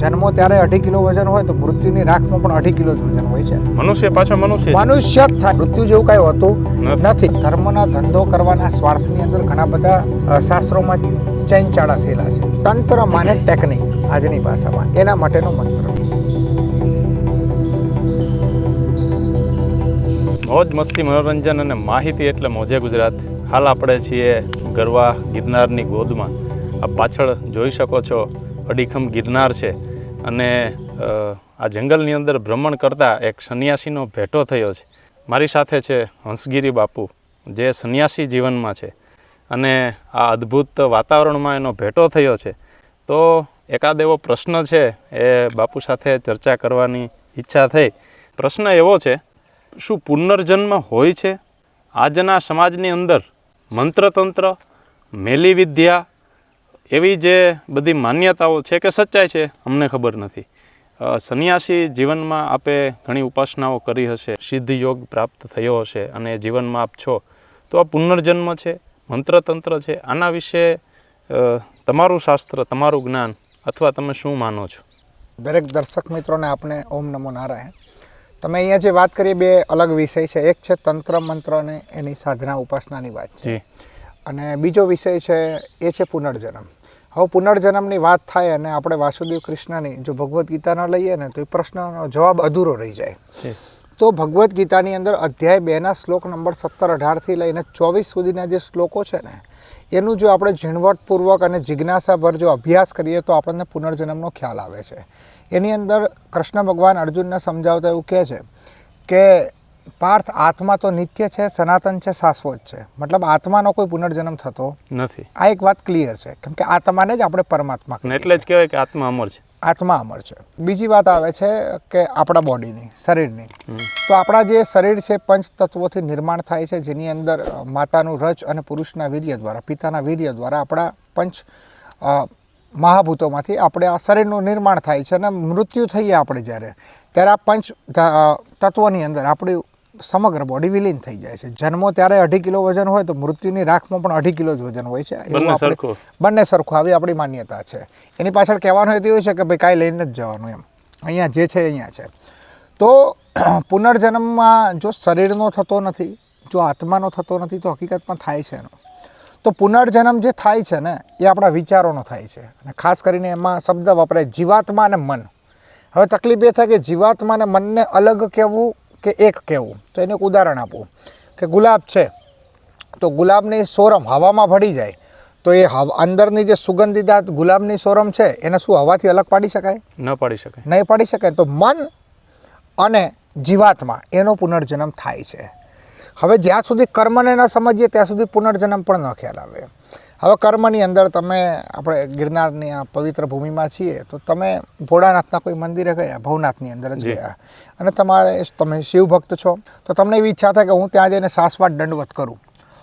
જન્મો ત્યારે અઢી કિલો વજન હોય તો મૃત્યુની રાખમાં પણ અઢી કિલો જ વજન હોય છે. મનુષ્ય પાછો મનુષ્ય મનુષ્ય જ થાય. મૃત્યુ જેવું કઈ હોતું નથી. ધર્મના ધંધો કરવાના સ્વાર્થની અંદર ઘણા બધા શાસ્ત્રોમાં ચેનચાળા થયેલા છે. તંત્ર માને ટેકનિક આજની ભાષામાં. એના માટેનો મંત્ર. મોજ મસ્તી મનોરંજન અને માહિતી એટલે મોજે ગુજરાત. હાલ આપણે છીએ ગરવા ગિરનારની ગોદમાં. આ પાછળ જોઈ શકો છો અડીખમ ગિરનાર છે. અને આ જંગલની અંદર ભ્રમણ કરતા એક સંન્યાસીનો ભેટો થયો છે. મારી સાથે છે હંસગીરી બાપુ, જે સંન્યાસી જીવનમાં છે. અને આ અદ્ભુત વાતાવરણમાં એનો ભેટો થયો છે. તો એકાદ એવો પ્રશ્ન છે એ બાપુ સાથે ચર્ચા કરવાની ઈચ્છા થઈ. પ્રશ્ન એવો છે, શું પુનર્જન્મ હોય છે? આજના સમાજની અંદર મંત્રતંત્ર, મેલી વિદ્યા એવી જે બધી માન્યતાઓ છે કે સચ્ચાઈ છે અમને ખબર નથી. સંન્યાસી જીવનમાં આપે ઘણી ઉપાસનાઓ કરી હશે સિદ્ધ યોગ પ્રાપ્ત થયો હશે અને જીવનમાં આપ છો તો આ પુનર્જન્મ છે મંત્રતંત્ર છે આના વિશે તમારું શાસ્ત્ર તમારું જ્ઞાન અથવા તમે શું માનો છો? દરેક દર્શક મિત્રોને આપણે ઓમ નમો નારાયણ. તમે અહીંયા જે વાત કરીએ બે અલગ વિષય છે. એક છે તંત્ર મંત્ર અને એની સાધના ઉપાસનાની વાત છે. અને બીજો વિષય છે એ છે પુનર્જન્મ. હવે પુનર્જન્મની વાત થાય અને આપણે વાસુદેવ કૃષ્ણની જો ભગવદ્ ગીતાનો લઈએ ને તો એ પ્રશ્નનો જવાબ અધૂરો રહી જાય. તો ભગવદ્ ગીતાની અંદર અધ્યાય બેના શ્લોક નંબર સત્તર અઢારથી લઈને ચોવીસ સુધીના જે શ્લોકો છે ને એનું જો આપણે ઝીણવટપૂર્વક અને જિજ્ઞાસાભર જો અભ્યાસ કરીએ તો આપણને પુનર્જન્મનો ખ્યાલ આવે છે. એની અંદર કૃષ્ણ ભગવાન અર્જુનને સમજાવતા એવું કહે છે કે પાર્થ આત્મા તો નિત્ય છે સનાતન છે શાશ્વત છે. મતલબ આત્માનો કોઈ પુનર્જન્મ થતો નથી. આ એક વાત ક્લિયર છે. કેમ કે આત્માને જ આપણે પરમાત્મા એટલે જ કહેવાય કે આત્મા અમર છે. આત્મા અમર છે. બીજી વાત આવે છે કે આપણા બોડીની શરીરની. તો આપણા જે શરીર છે પંચ તત્વોથી નિર્માણ થાય છે જેની અંદર માતાનું રજ અને પુરુષના વીર્ય દ્વારા પિતાના વીર્ય દ્વારા આપણા પંચ મહાભૂતોમાંથી આપણે આ શરીરનું નિર્માણ થાય છે અને મૃત્યુ થઈએ આપણે જ્યારે. ત્યારે આ પંચ તત્વોની અંદર આપણી સમગ્ર બોડી વિલીન થઈ જાય છે. જન્મો ત્યારે અઢી કિલો વજન હોય તો મૃત્યુની રાખમાં પણ અઢી કિલો જ વજન હોય છે. બંને સરખું. આવી આપણી માન્યતા છે. એની પાછળ કહેવાનું હેતુ એવું છે કે ભાઈ કાંઈ લઈને જ જવાનું એમ. અહીંયા જે છે અહીંયા છે. તો પુનર્જન્મમાં જો શરીરનો થતો નથી જો આત્માનો થતો નથી તો હકીકતમાં થાય છે એનો. તો પુનર્જન્મ જે થાય છે ને એ આપણા વિચારોનો થાય છે. અને ખાસ કરીને એમાં શબ્દ વપરાય જીવાત્મા અને મન. હવે તકલીફ એ થાય કે જીવાત્મા અને મનને અલગ કહેવું કે એક કહેવું તો એને એક ઉદાહરણ આપું કે ગુલાબ છે તો ગુલાબની સોરમ હવામાં ભળી જાય તો એ અંદરની જે સુગંધિદાત ગુલાબની સોરમ છે એને શું હવાથી અલગ પાડી શકાય? ન પાડી શકાય. નહીં પાડી શકાય તો મન અને જીવાત્મા એનો પુનર્જન્મ થાય છે. હવે જ્યાં સુધી કર્મને ન સમજીએ ત્યાં સુધી પુનર્જન્મ પણ ન ખ્યાલ આવે. હવે કર્મની અંદર તમે આપણે ગિરનારની આ પવિત્ર ભૂમિમાં છીએ તો તમે ભોળાનાથના કોઈ મંદિરે ગયા? ભવનાથની અંદર જ ગયા. અને તમારે તમે શિવ ભક્ત છો તો તમને એવી ઈચ્છા થાય કે હું ત્યાં જઈને સાસવાટ દંડવત કરું.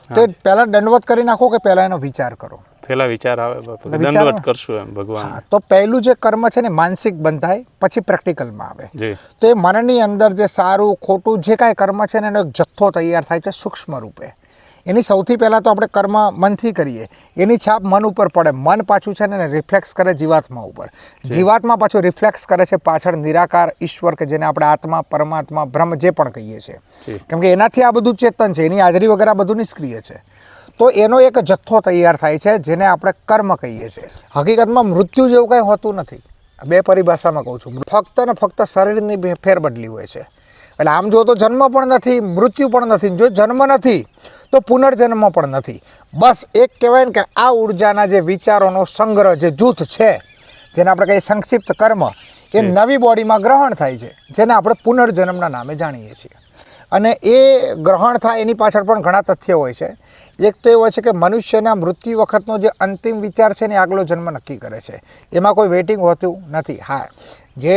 તો એ પહેલાં દંડવત કરી નાખો કે પહેલાં એનો વિચાર કરો? પહેલાં વિચાર આવે દંડવત કરશું એમ ભગવાન. તો પહેલું જે કર્મ છે ને માનસિક બંધાય પછી પ્રેક્ટિકલમાં આવે. તો એ મનની અંદર જે સારું ખોટું જે કાંઈ કર્મ છે ને એનો એક જથ્થો તૈયાર થાય છે સૂક્ષ્મ રૂપે એની સૌથી પહેલાં તો આપણે કર્મ મનથી કરીએ. એની છાપ મન ઉપર પડે. મન પાછું છે ને રિફ્લેક્સ કરે જીવાત્મા ઉપર. જીવાત્મા પાછું રિફ્લેક્સ કરે છે પાછળ નિરાકાર ઈશ્વર કે જેને આપણે આત્મા પરમાત્મા બ્રહ્મ જે પણ કહીએ છીએ. કેમ કે એનાથી આ બધું ચેતન છે. એની હાજરી વગર આ બધું નિષ્ક્રિય છે. તો એનો એક જથ્થો તૈયાર થાય છે જેને આપણે કર્મ કહીએ છીએ. હકીકતમાં મૃત્યુ જેવું કંઈ હોતું નથી. બે પરિભાષામાં કહું છું. ફક્ત ને ફક્ત શરીરની ફેરબદલી હોય છે. એટલે આમ જો તો જન્મ પણ નથી મૃત્યુ પણ નથી. જો જન્મ નથી તો પુનર્જન્મ પણ નથી. બસ એક કહેવાય ને કે આ ઉર્જાના જે વિચારોનો સંગ્રહ જે જૂથ છે જેને આપણે કહીએ સંક્ષિપ્ત કર્મ એ નવી બોડીમાં ગ્રહણ થાય છે જેને આપણે પુનર્જન્મના નામે જાણીએ છીએ. અને એ ગ્રહણ થાય એની પાછળ પણ ઘણા તથ્ય હોય છે. એક તો એ હોય છે કે મનુષ્યના મૃત્યુ વખતનો જે અંતિમ વિચાર છે ને આગલો જન્મ નક્કી કરે છે. એમાં કોઈ વેઇટિંગ હોતું નથી. હા. જે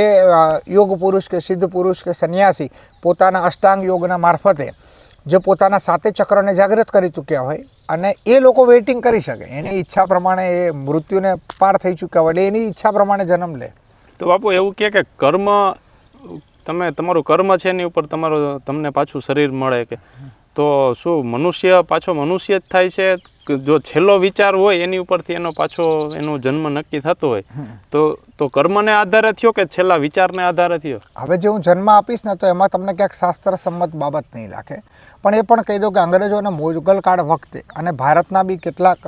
યોગ પુરુષ કે સિદ્ધ પુરુષ કે સંન્યાસી પોતાના અષ્ટાંગ યોગના મારફતે જે પોતાના સાતે ચક્રને જાગૃત કરી ચૂક્યા હોય અને એ લોકો વેઇટિંગ કરી શકે, એની ઈચ્છા પ્રમાણે એ મૃત્યુને પાર થઈ ચૂક્યા હોય, એટલે એની ઈચ્છા પ્રમાણે જન્મ લે. તો બાપુ એવું કહે કે કર્મ, તમે, તમારું કર્મ છે એની ઉપર તમારું, તમને પાછું શરીર મળે કે. તો શું મનુષ્ય, પાછો મનુષ્ય જ થાય છે? જો છેલ્લો વિચાર હોય એની ઉપરથી એનો પાછો એનો જન્મ નક્કી થતો હોય તો તો કર્મને આધારે થયો કે છેલ્લા વિચારને આધારે થયો? હવે જે હું જન્મ આપીશ ને તો એમાં તમને ક્યાંક શાસ્ત્ર સંમત બાબત નહીં રાખે પણ એ પણ કહી દઉં કે અંગ્રેજોના મોગલ કાળ વખતે અને ભારતના બી કેટલાક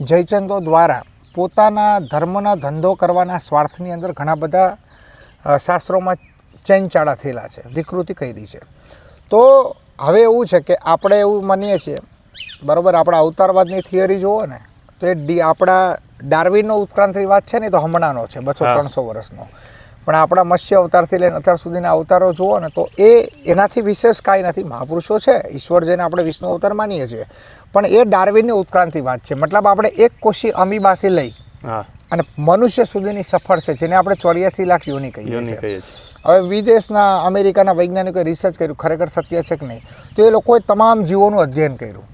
જયચંદો દ્વારા પોતાના ધર્મના ધંધો કરવાના સ્વાર્થની અંદર ઘણા બધા શાસ્ત્રોમાં ચેનચાળા થયેલા છે વિકૃતિ કરી છે. તો હવે એવું છે કે આપણે એવું માનીએ છીએ બરાબર આપણા અવતારવાદની થિયરી જુઓ ને તો એ ડી આપણા ડાર્વિનનો ઉત્ક્રાંતિવાદ છે ને તો હમણાંનો છે બસો ત્રણસો વર્ષનો. પણ આપણા મત્સ્ય અવતારથી લઈને અત્યાર સુધીના અવતારો જુઓ ને તો એ એનાથી વિશેષ કાંઈ નથી. મહાપુરુષો છે ઈશ્વર જેને આપણે વિષ્ણુ અવતાર માનીએ છીએ. પણ એ ડાર્વિનની ઉત્ક્રાંતિવાદ છે. મતલબ આપણે એક કોશી અમીબાથી લઈ અને મનુષ્ય સુધીની સફર છે જેને આપણે ચોર્યાસી લાખ યોની કહીએ યોની કહીએ છીએ. હવે વિદેશના અમેરિકાના વૈજ્ઞાનિકોએ રિસર્ચ કર્યું ખરેખર સત્ય છે કે નહીં? તો એ લોકોએ તમામ જીવોનું અધ્યયન કર્યું.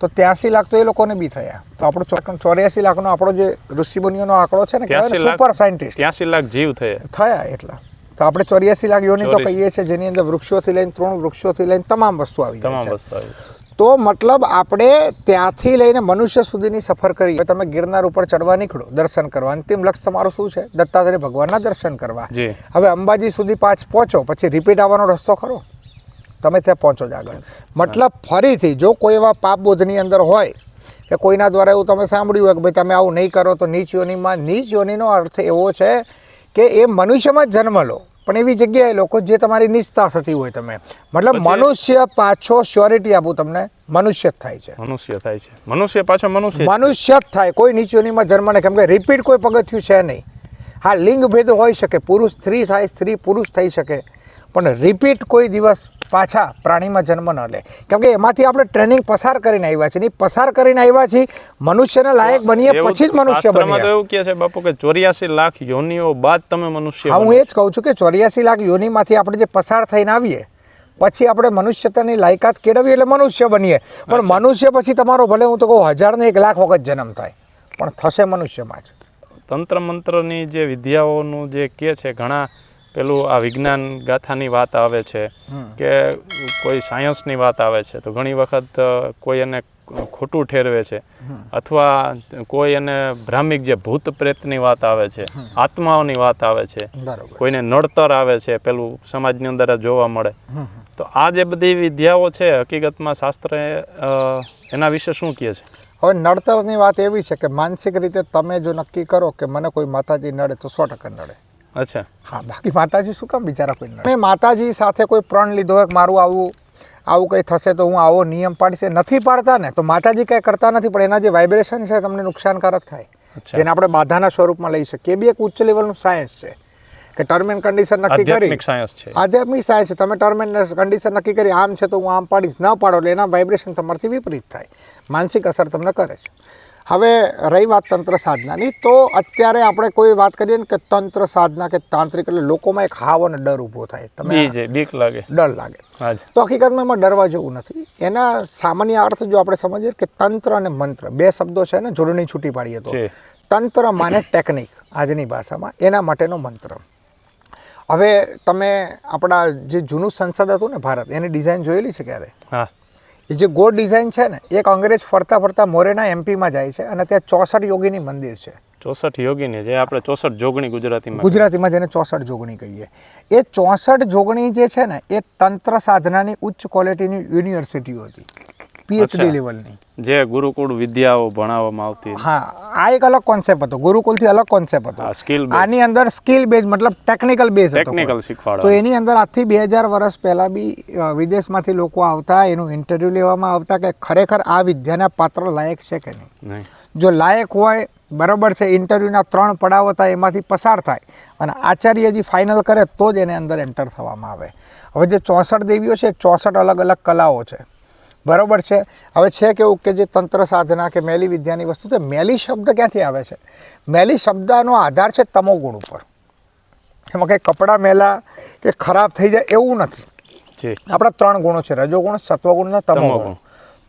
તો ત્યાંસી લાખ તો એ લોકોને બી થયા. તો આપણો ચોર્યાસી લાખનો આપણો જે ઋષિમુનિઓનો આંકડો છે ને સુપર સાયન્ટિસ્ટ ત્યાંસી લાખ જીવ થયા. થયા એટલા. તો આપણે ચોર્યાસી લાખ યોની તો કહીએ છીએ જેની અંદર વૃક્ષોથી લઈને તૃણ વૃક્ષોથી લઈને તમામ વસ્તુ આવી તમામ છે. વસ્તુ આવી તો મતલબ આપણે ત્યાંથી લઈને મનુષ્ય સુધીની સફર કરી. તમે ગિરનાર ઉપર ચડવા નીકળો દર્શન કરવા. અંતિમ લક્ષ્ય તમારું શું છે? દત્તાત્રેય ભગવાનના દર્શન કરવા. હવે અંબાજી સુધી પાછ પહોંચો પછી રિપીટ આવવાનો રસ્તો ખરો? તમે ત્યાં પહોંચો જ આગળ. મતલબ ફરીથી જો કોઈ એવા પાપ બોધની અંદર હોય કે કોઈના દ્વારા એવું તમે સાંભળ્યું હોય કે ભાઈ તમે આવું નહીં કરો તો નીચ યોનીમાં નીચ યોનીનો અર્થ એવો છે કે એ મનુષ્યમાં જ જન્મ લો. પણ એવી જગ્યાએ લોકો જે તમારી નિષ્ઠા થતી હોય તમે. મતલબ મનુષ્ય પાછો શ્યોરિટી આપું તમને મનુષ્ય જ થાય છે. મનુષ્ય થાય છે. મનુષ્ય પાછો મનુષ્ય. મનુષ્ય જ થાય. કોઈ નીચ યોનીમાં જન્મ નહીં. કેમ કે રિપીટ કોઈ પગથિયું છે નહીં. હા લિંગ ભેદ હોઈ શકે. પુરુષ સ્ત્રી થાય સ્ત્રી પુરુષ થઈ શકે. પણ રિપીટ કોઈ દિવસ પાછા પ્રાણીમાં જન્મ ન લે. કેમ કે એમાંથી આપણે ટ્રેનિંગ પસાર કરીને આવ્યા છીએ. પસાર કરીને આવ્યા છીએ મનુષ્યના લાયક બનીએ પછી જ મનુષ્ય બનીએ. એવું કહે છે બાપુ કે ચોર્યાસી લાખ યોનિઓ બાદ તમે મનુષ્ય હું એ જ કહું છું કે ચોર્યાસી લાખ યોનીમાંથી આપણે જે પસાર થઈને આવીએ પછી આપણે મનુષ્યતાની લાયકાત કેળવીએ એટલે મનુષ્ય બનીએ. પણ મનુષ્ય પછી તમારો ભલે હું તો કહું હજાર ને એક લાખ વખત જન્મ થાય પણ થશે મનુષ્યમાં જ. તંત્ર મંત્રની જે વિદ્યાઓનું જે કહે છે ઘણા પેલું આ વિજ્ઞાન ગાથાની વાત આવે છે કે કોઈ સાયન્સની વાત આવે છે તો ઘણી વખત કોઈ એને ખોટું ઠેરવે છે. અથવા કોઈ એને ભ્રામિક જે ભૂત પ્રેતની વાત આવે છે આત્માઓની વાત આવે છે કોઈને નડતર આવે છે પેલું સમાજની અંદર જોવા મળે. તો આ જે બધી વિદ્યાઓ છે હકીકતમાં શાસ્ત્ર એના વિશે શું કહે છે? હવે નડતરની વાત એવી છે કે માનસિક રીતે તમે જો નક્કી કરો કે મને કોઈ માતાજી નડે તો સો ટકા નડે. અચ્છા. હા બાકી માતાજી શું કામ બિચારા કોઈ મેં માતાજી સાથે કોઈ પ્રણ લીધો હોય મારું આવું આવું કંઈ થશે તો હું આવો નિયમ પાડીશ. નથી પાડતા ને તો માતાજી કંઈ કરતા નથી પણ એના જે વાઇબ્રેશન છે તમને નુકસાનકારક થાય. જેને આપણે બાધાના સ્વરૂપમાં લઈ શકીએ. એ બી એક ઉચ્ચ લેવલનું સાયન્સ છે. કે ટર્મ એન્ડ કન્ડિશન નક્કી કરી. આધ્યાત્મિક સાયન્સ છે. આધ્યાત્મિક સાયન્સ છે. તમે ટર્મ એન્ડ કન્ડિશન નક્કી કરી આમ છે તો હું આમ પાડીશ. ન પાડો એટલે એના વાઇબ્રેશન તમારથી વિપરીત થાય. માનસિક અસર તમને કરે છે. હવે રહી વાત તંત્ર સાધનાની તો અત્યારે આપણે કોઈ વાત કરીએ ને કે તંત્ર સાધના કે તાંત્રિક એટલે લોકોમાં એક હાવ અને ડર ઊભો થાય. તમે બીક લાગે. ડર લાગે. તો હકીકતમાં એમાં ડરવા જેવું નથી. એના સામાન્ય અર્થ જો આપણે સમજીએ કે તંત્ર અને મંત્ર બે શબ્દો છે ને જોડણી છૂટી પાડીએ તો. તંત્ર માને ટેકનિક આજની ભાષામાં એના માટેનો મંત્ર. હવે તમે આપણા જે જૂનું સંસદ હતું ને ભારત એની ડિઝાઇન જોયેલી છે ક્યારે? હા. એ જે ગોળ ડિઝાઇન છે ને એક અંગ્રેજ ફરતા ફરતા મોરેના એમપીમાં જાય છે અને ત્યાં ચોસઠ યોગીની મંદિર છે. ચોસઠ યોગીની જે આપણે ચોસઠ જોગણી ગુજરાતીમાં ગુજરાતીમાં જેને ચોસઠ જોગણી કહીએ. એ ચોસઠ જોગણી જે છે ને એ તંત્ર સાધનાની ઉચ્ચ ક્વોલિટીની યુનિવર્સિટીઓ હતી. પીએચડી. લેવલની. જે ગુરુકુળ વિદ્યાઓ ભણાવવામાં આવતી હા આ એક અલગ કોન્સેપ્ટ હતો. ગુરુકુળથી અલગ કોન્સેપ્ટ હતો. સ્કિલ આની અંદર સ્કિલ બેઝ મતલબ ટેકનિકલ બેઝ હતો ટેકનિકલ શીખવાડો તો એની અંદર આજથી બે હજાર વર્ષ પહેલાં બી વિદેશમાંથી લોકો આવતા એનું ઇન્ટરવ્યૂ લેવામાં આવતા કે ખરેખર આ વિદ્યાના પાત્ર લાયક છે કે નહીં? નહીં. જો લાયક હોય બરાબર છે ઇન્ટરવ્યૂના ત્રણ પડાવ હતા એમાંથી પસાર થાય. અને આચાર્યજી ફાઇનલ કરે તો જ એને અંદર એન્ટર થવામાં આવે. હવે જે ચોસઠ દેવીઓ છે ચોસઠ અલગ અલગ કલાઓ છે. બરાબર છે? હવે છે કેવું કે જે તંત્ર સાધના કે મેલી વિદ્યાની વસ્તુ છે મેલી શબ્દ ક્યાંથી આવે છે? મેલી શબ્દનો આધાર છે તમોગુણ ઉપર. એમાં કંઈ કપડાં મેલા કે ખરાબ થઈ જાય એવું નથી. આપણા ત્રણ ગુણો છે રજોગુણ સત્વગુણ અને તમોગુણ. તમોગુણ.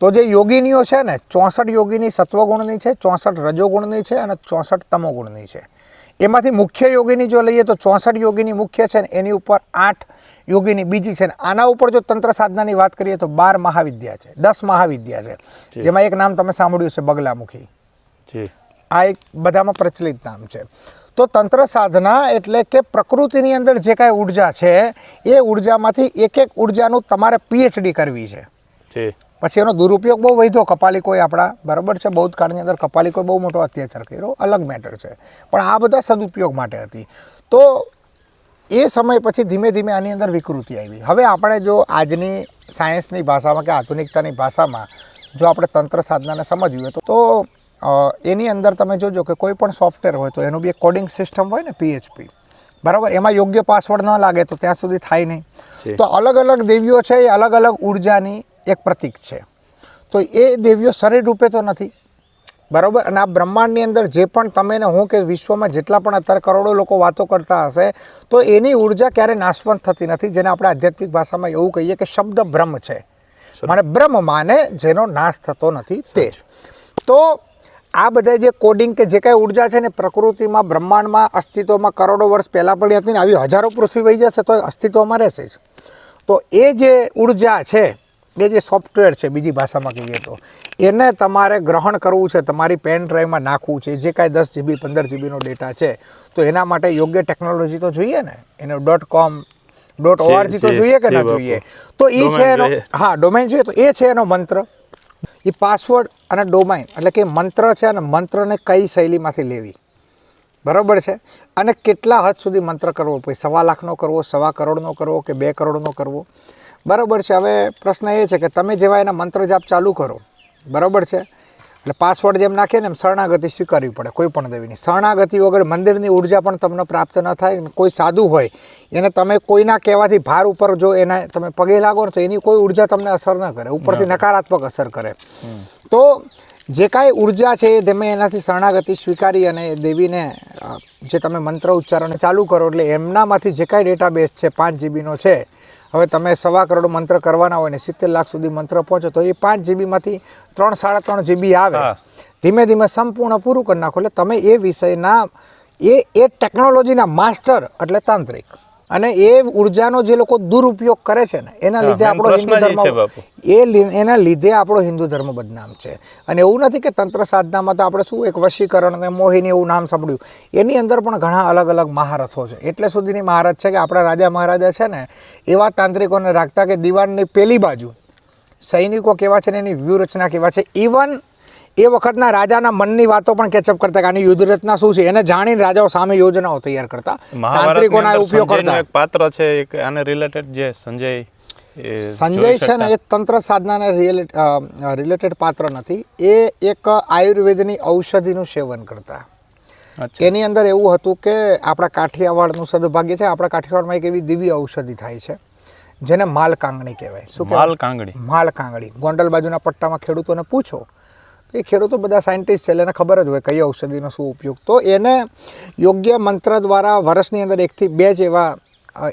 તો જે યોગીનીઓ છે ને ચોસઠ યોગીની સત્વગુણની છે ચોસઠ રજોગુણની છે અને ચોસઠ તમોગુણની છે. એમાંથી મુખ્ય યોગીની જો લઈએ તો ચોસઠ યોગીની મુખ્ય છે ને એની ઉપર આઠ યોગીની બીજી છે ને આના ઉપર જો તંત્ર સાધનાની વાત કરીએ તો બાર મહાવિદ્યા છે દસ મહાવિદ્યા છે. જેમાં એક નામ તમે સાંભળ્યું છે બગલામુખી. આ એક બધામાં પ્રચલિત નામ છે. તો તંત્ર સાધના એટલે કે પ્રકૃતિની અંદર જે કાંઈ ઊર્જા છે એ ઉર્જામાંથી એક એક ઉર્જાનું તમારે પીએચડી કરવી છે. પછી એનો દુરુપયોગ બહુ વધ્યો કપાલિકોએ આપણા બરાબર છે? બૌદ્ધ કાળની અંદર કપાલિકોએ બહુ મોટો અત્યાચાર કર્યો અલગ મેટર છે. પણ આ બધા સદુપયોગ માટે હતી. તો એ સમય પછી ધીમે ધીમે આની અંદર વિકૃતિ આવી. હવે આપણે જો આજની સાયન્સની ભાષામાં કે આધુનિકતાની ભાષામાં જો આપણે તંત્ર સાધનાને સમજવી હોય તો એની અંદર તમે જોજો કે કોઈ પણ સોફ્ટવેર હોય તો એનું બી એક કોડિંગ સિસ્ટમ હોય ને પીએચપી બરાબર? એમાં યોગ્ય પાસવર્ડ ન લાગે તો ત્યાં સુધી થાય નહીં. તો અલગ અલગ દેવીઓ છે એ અલગ અલગ ઉર્જાની એક પ્રતીક છે. તો એ દેવીઓ શરીર રૂપે તો નથી. બરાબર? અને આ બ્રહ્માંડની અંદર જે પણ તમે ને હું કે વિશ્વમાં જેટલા પણ અત્યારે કરોડો લોકો વાતો કરતા હશે તો એની ઊર્જા ક્યારે નાશવંત થતી નથી જેને આપણે આધ્યાત્મિક ભાષામાં એવું કહીએ કે શબ્દ બ્રહ્મ છે. મને બ્રહ્મ માને જેનો નાશ થતો નથી તે. તો આ બધા જે કોડિંગ કે જે કાંઈ ઊર્જા છે ને પ્રકૃતિમાં બ્રહ્માંડમાં અસ્તિત્વમાં કરોડો વર્ષ પહેલાં પણ હતી ને આવી હજારો પૃથ્વી વહી જશે તો અસ્તિત્વમાં રહેશે જ. તો એ જે ઊર્જા છે એ જે સોફ્ટવેર છે બીજી ભાષામાં કહીએ તો એને તમારે ગ્રહણ કરવું છે તમારી પેન ડ્રાઈવમાં નાખવું છે જે કાંઈ દસ જીબી પંદર જીબીનો ડેટા છે તો એના માટે યોગ્ય ટેકનોલોજી તો જોઈએ ને? એનો ડોટ કોમ ડોટ ઓઆરજી તો જોઈએ કે ના જોઈએ? તો એ છે એનો હા ડોમેન જોઈએ તો એ છે એનો મંત્ર. એ પાસવર્ડ અને ડોમાઇન એટલે કે મંત્ર છે અને મંત્રને કઈ શૈલીમાંથી લેવી? બરાબર છે? અને કેટલા હદ સુધી મંત્ર કરવો? પછી સવા લાખનો કરવો સવા કરોડનો કરવો કે બે કરોડનો કરવો? બરાબર છે. હવે પ્રશ્ન એ છે કે તમે જેવા એના મંત્ર જાપ ચાલુ કરો. બરાબર છે? એટલે પાસવર્ડ જેમ નાખીએ ને એમ શરણાગતિ સ્વીકારવી પડે કોઈ પણ દેવીની. શરણાગતિ વગર મંદિરની ઊર્જા પણ તમને પ્રાપ્ત ન થાય કોઈ સાધુ હોય એને તમે કોઈના કહેવાથી ભાર ઉપર જો એના તમે પગે લાગો ને તો એની કોઈ ઊર્જા તમને અસર ન કરે. ઉપરથી નકારાત્મક અસર કરે. તો જે કાંઈ ઊર્જા છે એ તમે એનાથી શરણાગતિ સ્વીકારી અને દેવીને જે તમે મંત્ર ઉચ્ચારણ ચાલુ કરો એટલે એમનામાંથી જે કાંઈ ડેટાબેઝ છે પાંચ જીબીનો છે હવે તમે સવા કરોડ મંત્ર કરવાના હોય ને સિત્તેર લાખ સુધી મંત્ર પહોંચો તો એ પાંચ જીબીમાંથી ત્રણ સાડા ત્રણ જીબી આવે. ધીમે ધીમે સંપૂર્ણ પૂરું કરી નાખો. એટલે તમે એ વિષયના એ એ ટેકનોલોજીના માસ્ટર એટલે તાંત્રિક. અને એ ઉર્જાનો જે લોકો દુરુપયોગ કરે છે ને એના લીધે આપણો હિન્દુ ધર્મ એ એના લીધે આપણો હિન્દુ ધર્મ બદનામ છે. અને એવું નથી કે તંત્ર સાધનામાં તો આપણે શું એક વશીકરણ અને મોહિની એવું નામ સાંભળ્યું. એની અંદર પણ ઘણા અલગ અલગ મહારથો છે. એટલે સુધીની મહારથ છે કે આપણા રાજા મહારાજા છે ને એવા તાંત્રિકોને રાખતા કે દિવાનની પેલી બાજુ સૈનિકો કેવા છે ને એની વ્યૂહરચના કેવા છે. ઇવન એ વખતના રાજાના મનની વાતો પણ કેચઅપ કરતા કે આની યુદ્ધ રચના શું છે? એને જાણીને રાજાઓ સામે યોજનાઓ તૈયાર કરતા. તાંત્રિકોના ઉપયોગ કરતા. એક પાત્ર છે એક આને રિલેટેડ જે સંજય સંજય છે ને એ તંત્ર સાધનાને રિલેટેડ પાત્ર નથી. એ એક આયુર્વેદની ઔષધિનું સેવન કરતા. એની અંદર એવું હતું કે આપણા કાઠિયાવાડનું સદભાગ્ય છે આપણા કાઠિયાવાડમાં એક એવી દિવ્ય ઔષધિ થાય છે જેને માલ કાંગણી કહેવાય. શું માલ કાંગડી માલ કાંગડી ગોંડલ બાજુના પટ્ટામાં ખેડૂતોને પૂછો એ ખેડૂતો બધા સાયન્ટિસ્ટ છે, એટલે એને ખબર જ હોય કઈ ઔષધિનો શું ઉપયોગ. તો એને યોગ્ય મંત્ર દ્વારા વર્ષની અંદર એકથી બે જ એવા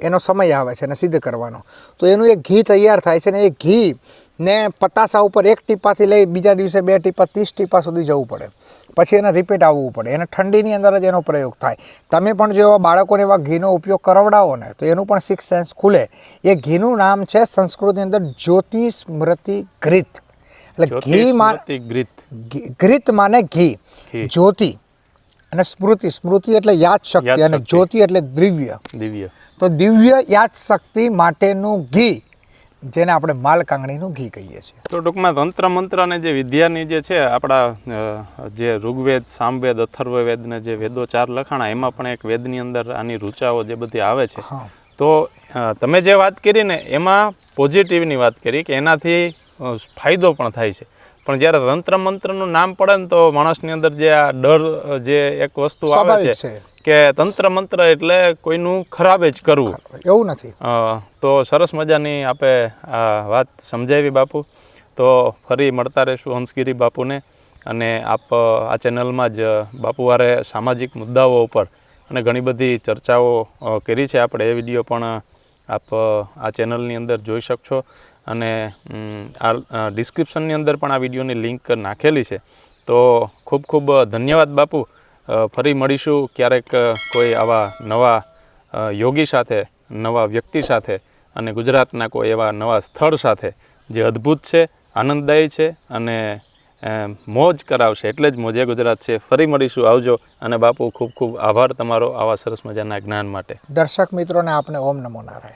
એનો સમય આવે છે એને સિદ્ધ કરવાનો. તો એનું એક ઘી તૈયાર થાય છે ને એ ઘી ને પતાસા ઉપર એક ટીપાથી લઈ બીજા દિવસે બે ટીપા, ત્રીસ ટીપા સુધી જવું પડે. પછી એને રિપીટ આવવું પડે. એને ઠંડીની અંદર જ એનો પ્રયોગ થાય. તમે પણ જો એવા બાળકોને એવા ઘીનો ઉપયોગ કરાવડાવો ને, તો એનું પણ સિક્સ સેન્સ ખુલે. એ ઘીનું નામ છે સંસ્કૃતની અંદર જ્યોતિ સ્મૃતિ ઘૃત એટલે ઘી માં સ્મૃતિ ગ્રીત. માને ઘી. જ્યોતિ. અને સ્મૃતિ. સ્મૃતિ એટલે યાદ શક્તિ અને જ્યોતિ એટલે દિવ્ય. દિવ્ય. તો દિવ્ય યાદ શક્તિ માટેનું ઘી જેને આપણે માલકાંગણીનું ઘી કહીએ છીએ. તો ટૂંકમાં તંત્ર મંત્ર અને જે વિદ્યાની જે છે આપણા જે ઋગ્વેદ સામવેદ અથર્વવેદ ને જે વેદો ચાર લખાણા એમાં પણ એક વેદની અંદર આની રૂચાઓ જે બધી આવે છે. તો તમે જે વાત કરી ને એમાં પોઝિટિવની વાત કરી કે એનાથી ફાયદો પણ થાય છે. પણ જ્યારે તંત્ર મંત્રનું નામ પડે ને તો માણસની અંદર જે આ ડર જે એક વસ્તુ આવે છે કે તંત્ર મંત્ર એટલે કોઈનું ખરાબ જ કરવું. એવું નથી. તો સરસ મજાની આપે આ વાત સમજાવી બાપુ. તો ફરી મળતા રહીશું હંસગીરી બાપુને અને આપ આ ચેનલમાં જ બાપુવારે સામાજિક મુદ્દાઓ ઉપર અને ઘણી બધી ચર્ચાઓ કરી છે. આપણે એ વીડિયો પણ આપ આ ચેનલની અંદર જોઈ શકશો. અને આ ડિસ્ક્રિપ્શનની અંદર પણ આ વિડીયોની લિંક નાખેલી છે. તો ખૂબ ખૂબ ધન્યવાદ બાપુ. ફરી મળીશું ક્યારેક કોઈ આવા નવા યોગી સાથે, નવા વ્યક્તિ સાથે અને ગુજરાતના કોઈ એવા નવા સ્થળ સાથે જે અદ્ભુત છે, આનંદદાયી છે અને મોજ કરાવશે. એટલે જ મોજે ગુજરાત છે. ફરી મળીશું. આવજો. અને બાપુ, ખૂબ ખૂબ આભાર તમારો આવા સરસ મજાના જ્ઞાન માટે. દર્શક મિત્રોને આપને ઓમ નમો નારાયણ.